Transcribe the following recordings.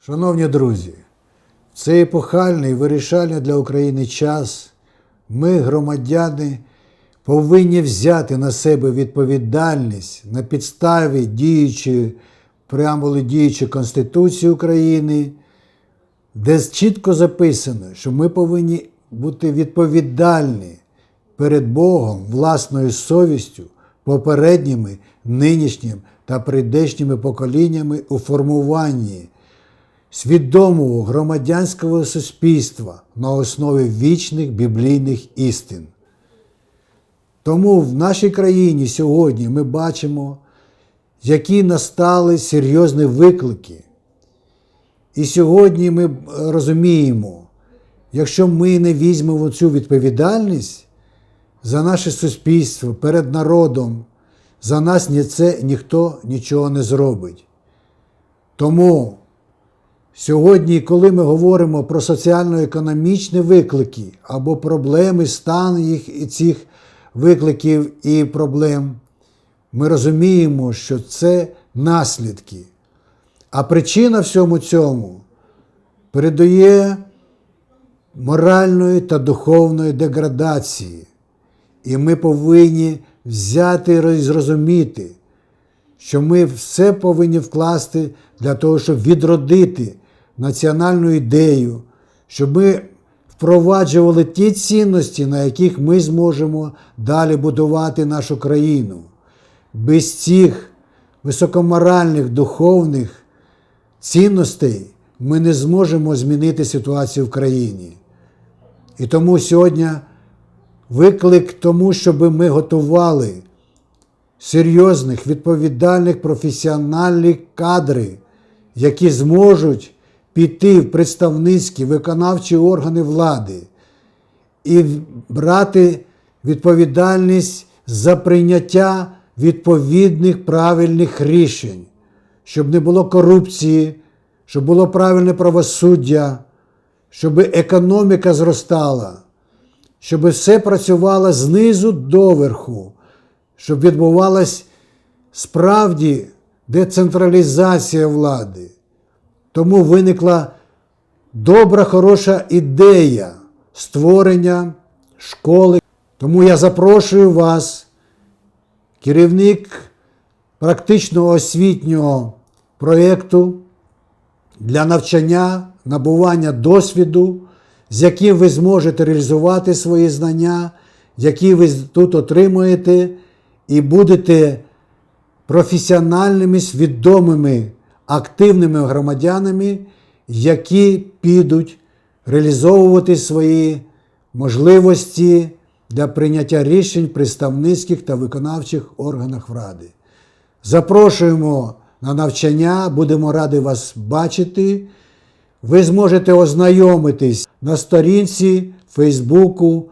Шановні друзі, в цей епохальний вирішальний для України час. Ми, громадяни, повинні взяти на себе відповідальність на підставі діючої преамбули діючої Конституції України, де чітко записано, що ми повинні бути відповідальні перед Богом, власною совістю, попередніми, нинішнім та прийдешніми поколіннями у формуванні свідомого громадянського суспільства на основі вічних біблійних істин. Тому в нашій країні сьогодні ми бачимо, які настали серйозні виклики. І сьогодні ми розуміємо, якщо ми не візьмемо цю відповідальність за наше суспільство перед народом, за нас ні це ніхто нічого не зробить. Тому Сьогодні, коли ми говоримо про соціально-економічні виклики або проблеми, стан їх і цих викликів і проблем, ми розуміємо, що це наслідки. А причина всьому цьому передає моральної та духовної деградації. І ми повинні взяти і зрозуміти, що ми все повинні вкласти для того, щоб відродити національну ідею, щоб ми впроваджували ті цінності, на яких ми зможемо далі будувати нашу країну. Без цих високоморальних духовних цінностей ми не зможемо змінити ситуацію в країні. І тому сьогодні виклик тому, щоб ми готували серйозних, відповідальних, професіональних кадри, які зможуть піти в представницькі виконавчі органи влади і брати відповідальність за прийняття відповідних правильних рішень, щоб не було корупції, щоб було правильне правосуддя, щоб економіка зростала, щоб все працювало знизу доверху, щоб відбувалась справді децентралізація влади. Тому виникла добра, хороша ідея створення школи. Тому я запрошую вас, керівник практичного освітнього проєкту для навчання, набування досвіду, з яким ви зможете реалізувати свої знання, які ви тут отримуєте, і будете професіональними, свідомими, активними громадянами, які підуть реалізовувати свої можливості для прийняття рішень представницьких та виконавчих органах Ради. Запрошуємо на навчання, будемо раді вас бачити. Ви зможете ознайомитись на сторінці Фейсбуку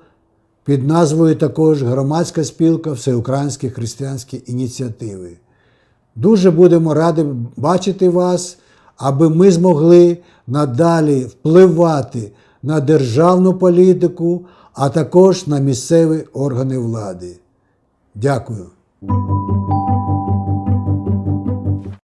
під назвою також Громадська спілка Всеукраїнські християнські ініціативи. Дуже будемо раді бачити вас, аби ми змогли надалі впливати на державну політику, а також на місцеві органи влади. Дякую.